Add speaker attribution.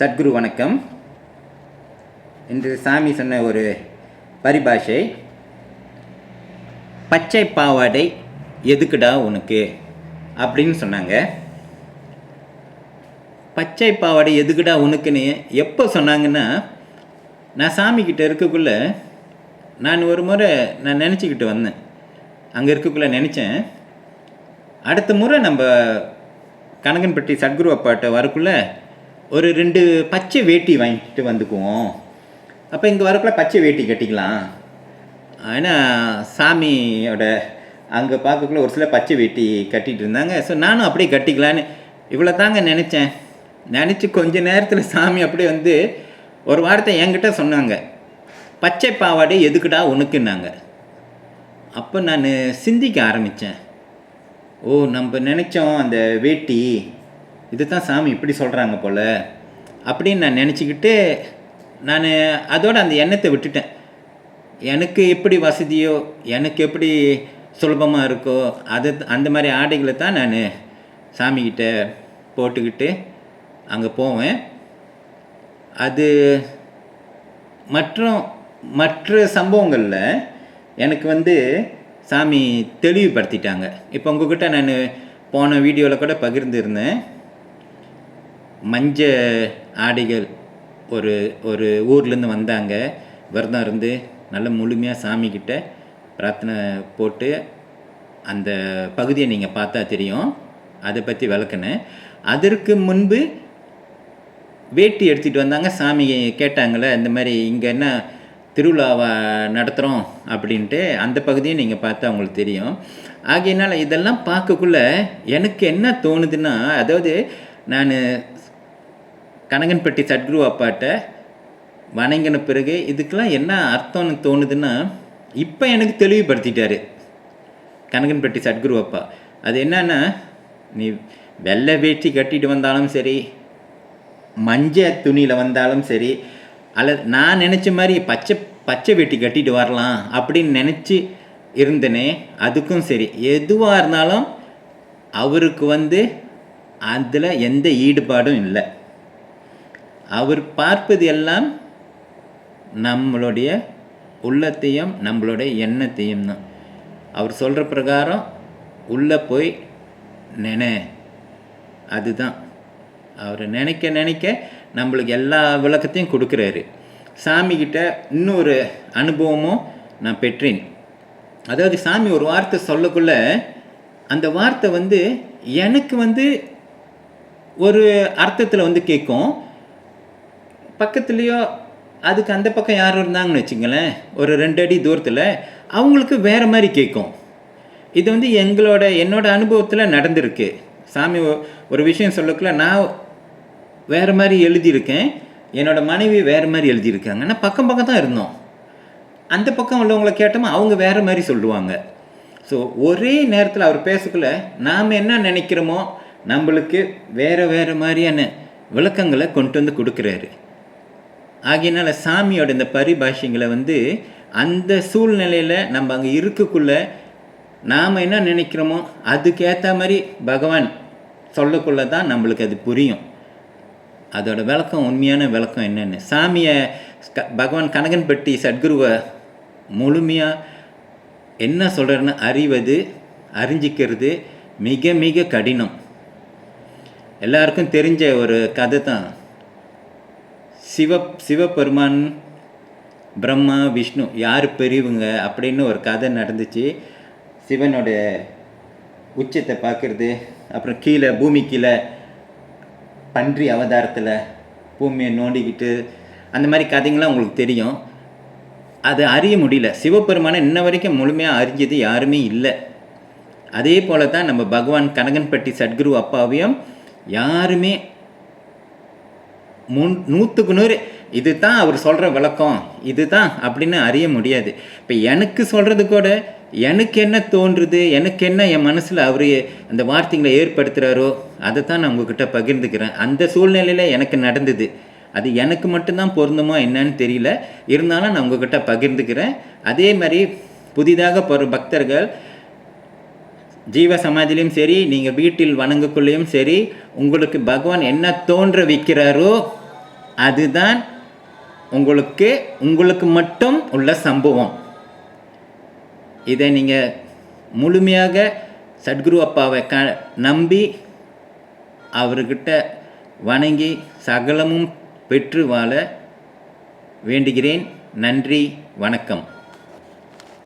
Speaker 1: சத்குரு வணக்கம். இன்று சாமி சொன்ன ஒரு பரிபாஷை பச்சை பாவாடை எதுக்குடா உனக்கு? அப்படின்னு சொன்னாங்க. பச்சை பாவாடை எதுக்குடா உனக்குன்னு எப்போ சொன்னாங்கன்னா நான் சாமிக்கிட்ட இருக்கக்குள்ள நான் ஒரு முறை நான் நினச்சிக்கிட்டு வந்தேன். அங்கே இருக்கக்குள்ள நினச்சேன். அடுத்த முறை நம்ம கனகன்பட்டி சத்குரு அப்பாட்ட வரக்குள்ளே ஒரு ரெண்டு பச்சை வேட்டி வாங்கிட்டு வந்துக்குவோம். அப்போ இங்கே வரப்பில் பச்சை வேட்டி கட்டிக்கலாம். ஆனால் சாமியோட அங்கே பார்க்கக்குள்ள ஒரு சில பச்சை வேட்டி கட்டிகிட்டு இருந்தாங்க. ஸோ நானும் அப்படியே கட்டிக்கலான்னு இவ்வளோ தாங்க நினச்சேன். நினச்சி கொஞ்ச நேரத்தில் சாமி அப்படியே வந்து ஒரு வார்த்தை என்கிட்ட சொன்னாங்க. பச்சை பாவாடை எதுக்குடா உனக்குன்னாங்க. அப்போ நான் சிந்திக்க ஆரம்பித்தேன் ஓ நம்ம நினச்சோம் அந்த வேட்டி இது தான் சாமி இப்படி சொல்கிறாங்க போல். அப்படின்னு நான் நினச்சிக்கிட்டு நான் அதோட அந்த எண்ணத்தை விட்டுட்டேன். எனக்கு எப்படி வசதியோ எனக்கு எப்படி சுலபமாக இருக்கோ அது அந்த மாதிரி ஆடைகளை தான் நான் சாமிக்கிட்ட போட்டுக்கிட்டு அங்கே போவேன். அது மற்றும் மற்ற சம்பவங்களில் எனக்கு வந்து சாமி தெளிவுபடுத்திட்டாங்க. இப்போ உங்ககிட்ட நான் போன வீடியோவில் கூட பகிர்ந்துருந்தேன். மஞ்ச ஆடைகள் ஒரு ஒரு ஊர்லேருந்து வந்தாங்க. விரதம் இருந்து நல்ல முழுமையாக சாமிக்கிட்ட பிரார்த்தனை போட்டு அந்த பகுதியை நீங்கள் பார்த்தா தெரியும். அதை பற்றி விளக்குனேன். அதற்கு முன்பு வேட்டி எடுத்துகிட்டு வந்தாங்க. சாமி கேட்டாங்களே இந்த மாதிரி இங்கே என்ன திருவிழாவை நடத்துகிறோம் அப்படின்ட்டு அந்த பகுதியை நீங்கள் பார்த்தா உங்களுக்கு தெரியும். ஆகையினால் இதெல்லாம் பார்க்கக்குள்ள எனக்கு என்ன தோணுதுன்னா அதாவது நான் கனகன்பட்டி சத்குரு அப்பாட்ட வணங்கின பிறகு இதுக்கெல்லாம் என்ன அர்த்தம்னு தோணுதுன்னா இப்போ எனக்கு தெளிவுபடுத்திட்டாரு கனகன்பட்டி சத்குரு அப்பா. அது என்னன்னா நீ வெள்ளை வேட்டி கட்டிட்டு வந்தாலும் சரி மஞ்சள் துணியில் வந்தாலும் சரி அல்லது நான் நினச்ச மாதிரி பச்சை பச்சை வேட்டி கட்டிட்டு வரலாம் அப்படின்னு நினச்சி இருந்தனே அதுக்கும் சரி. எதுவாக இருந்தாலும் அவருக்கு வந்து அதில் எந்த ஈடுபாடும் இல்லை. அவர் பார்ப்பது எல்லாம் நம்மளுடைய உள்ளத்தையும் நம்மளுடைய எண்ணத்தையும் தான். அவர் சொல்கிற பிரகாரம் உள்ளே போய் நினை. அதுதான். அவர் நினைக்க நினைக்க நம்மளுக்கு எல்லா விளக்கத்தையும் கொடுக்குறாரு. சாமிக்கிட்ட இன்னொரு அனுபவமும் நான் பெற்றேன். அதாவது சாமி ஒரு வார்த்தை சொல்லக்குள்ள அந்த வார்த்தை வந்து எனக்கு வந்து ஒரு அர்த்தத்தில் வந்து கேட்கும். பக்கத்துலேயோ அதுக்கு அந்த பக்கம் யாரும் இருந்தாங்கன்னு வச்சுங்களேன் ஒரு ரெண்டு அடி தூரத்தில் அவங்களுக்கு வேறு மாதிரி கேட்கும் இது வந்து எங்களோட என்னோடய அனுபவத்தில் நடந்திருக்கு. சாமி ஒரு விஷயம் சொல்லக்குள்ள நான் வேறு மாதிரி எழுதியிருக்கேன் என்னோடய மனைவி வேறு மாதிரி எழுதியிருக்காங்க. ஆனால் பக்கம் பக்கம் தான் இருந்தோம். அந்த பக்கம் உள்ளவங்களை கேட்டோமா அவங்க வேறு மாதிரி சொல்லுவாங்க. ஸோ ஒரே நேரத்தில் அவர் பேசக்குள்ள நாம் என்ன நினைக்கிறோமோ நம்மளுக்கு வேறு வேறு மாதிரியான விளக்கங்களை கொண்டு வந்து கொடுக்குறாரு. ஆகையினால சாமியோட இந்த பரிபாஷைங்களை வந்து அந்த சூழ்நிலையில் நம்ம அங்கே இருக்கக்குள்ள நாம் என்ன நினைக்கிறோமோ அதுக்கேற்ற மாதிரி பகவான் சொல்லக்குள்ள தான் நம்மளுக்கு அது புரியும். அதோட விளக்கம் உண்மையான விளக்கம் என்னென்னு. சாமியை க- பகவான் கனகன்பட்டி சத்குருவை முழுமையாக என்ன சொல்கிறேன்னு அறிவது அறிஞ்சிக்கிறது மிக மிக கடினம். எல்லாருக்கும் தெரிஞ்ச ஒரு கதை தான். சிவ சிவபெருமான் பிரம்மா விஷ்ணு யார் பெரியவங்க அப்படின்னு ஒரு கதை நடந்துச்சு. சிவனோட உச்சத்தை பார்க்குறது அப்புறம் கீழே பூமி கீழே பன்றி அவதாரத்தில் பூமியை நோண்டிக்கிட்டு அந்த மாதிரி கதைங்களாம் உங்களுக்கு தெரியும். அது அறிய முடியல. சிவபெருமானை இன்ன வரைக்கும் முழுமையாக அறிஞ்சது யாருமே இல்லை. அதே போல தான் நம்ம பகவான் கனகன்பட்டி சத்குரு அப்பாவையும் யாருமே முன் நூற்றுக்கு நூறு. இது தான் அவர் சொல்கிற விளக்கம். இது தான் அப்படின்னு அறிய முடியாது. இப்போ எனக்கு சொல்கிறது கூட எனக்கு என்ன தோன்றுது எனக்கு என்ன என் மனசில் அவர் அந்த வார்த்தைகளை ஏற்படுத்துகிறாரோ அதை தான் நான் உங்ககிட்ட பகிர்ந்துக்கிறேன். அந்த சூழ்நிலையில் எனக்கு நடந்தது. அது எனக்கு மட்டும்தான் பொருந்துமா என்னன்னு தெரியல. இருந்தாலும் நான் உங்ககிட்ட பகிர்ந்துக்கிறேன். அதே மாதிரி புதிதாக போகிற பக்தர்கள் ஜீவ சமாதிலையும் சரி நீங்கள் வீட்டில் வணங்கக்குள்ளேயும் சரி உங்களுக்கு பகவான் என்ன தோன்ற வைக்கிறாரோ அதுதான் உங்களுக்கு உங்களுக்கு மட்டும் உள்ள சம்பவம். இதை நீங்கள் முழுமையாக சத்குரு அப்பாவை க நம்பி அவர்கிட்ட வணங்கி சகலமும் பெற்று வாழ வேண்டுகிறேன். நன்றி வணக்கம்.